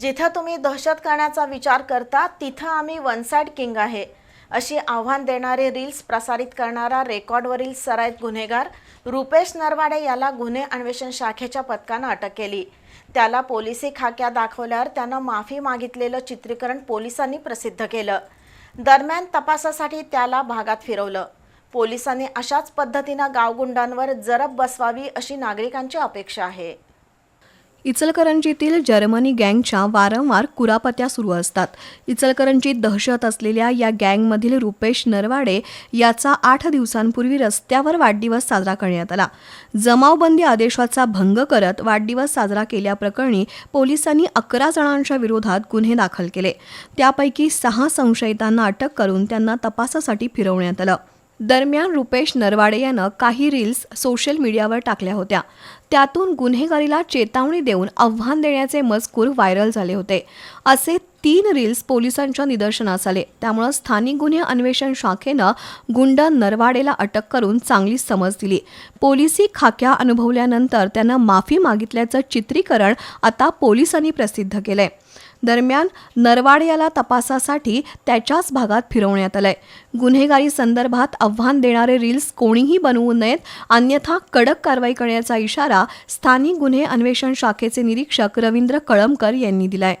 जिथं तुम्ही दहशत करण्याचा विचार करता तिथं आम्ही वन साइड किंग आहे. अशी आव्हान देणारे रील्स प्रसारित करणारा रेकॉर्डवरील सराईत गुन्हेगार रुपेश नरवाडे याला गुन्हे अन्वेषण शाखेच्या पथकानं अटक केली. त्याला पोलिसी खाक्या दाखवल्यावर त्यानं माफी मागितलेलं चित्रीकरण पोलिसांनी प्रसिद्ध केलं. दरम्यान तपासासाठी त्याला भागात फिरवलं. पोलिसांनी अशाच पद्धतीनं गावगुंडांवर जरब बसवावी अशी नागरिकांची अपेक्षा आहे. इचलकरंजीतील जर्मनी गँगच्या वारंवार कुरापत्या सुरू असतात. इचलकरंजीत दहशत असलेल्या या गँगमधील रुपेश नरवाडे याचा आठ दिवसांपूर्वी रस्त्यावर वाढदिवस साजरा करण्यात आला. जमावबंदी आदेशाचा भंग करत वाढदिवस साजरा केल्याप्रकरणी पोलिसांनी अकरा जणांच्या विरोधात गुन्हे दाखल केले. त्यापैकी सहा संशयितांना अटक करून त्यांना तपासासाठी फिरवण्यात आलं. दरम्यान रुपेश नरवाडे यानं काही रील्स सोशल मीडियावर टाकल्या होत्या. त्यातून गुन्हेगारीला चेतावणी देऊन आव्हान देण्याचे मजकूर व्हायरल झाले होते. असे तीन रील्स पोलिसांच्या निदर्शनास आले. त्यामुळं स्थानिक गुन्हे अन्वेषण शाखेनं गुंड नरवाडेला अटक करून चांगली समज दिली. पोलिसी खाक्या अनुभवल्यानंतर त्यानं माफी मागितल्याचं चित्रीकरण आता पोलिसांनी प्रसिद्ध केलंय. दरम्यान नरवाड याला तपासासाठी त्याच्याच भागात फिरवण्यात आलंय. गुन्हेगारी संदर्भात आव्हान देणारे रील्स कोणीही बनवू नयेत अन्यथा कडक कारवाई करण्याचा इशारा स्थानिक गुन्हे अन्वेषण शाखेचे निरीक्षक रवींद्र कळमकर यांनी दिलाय.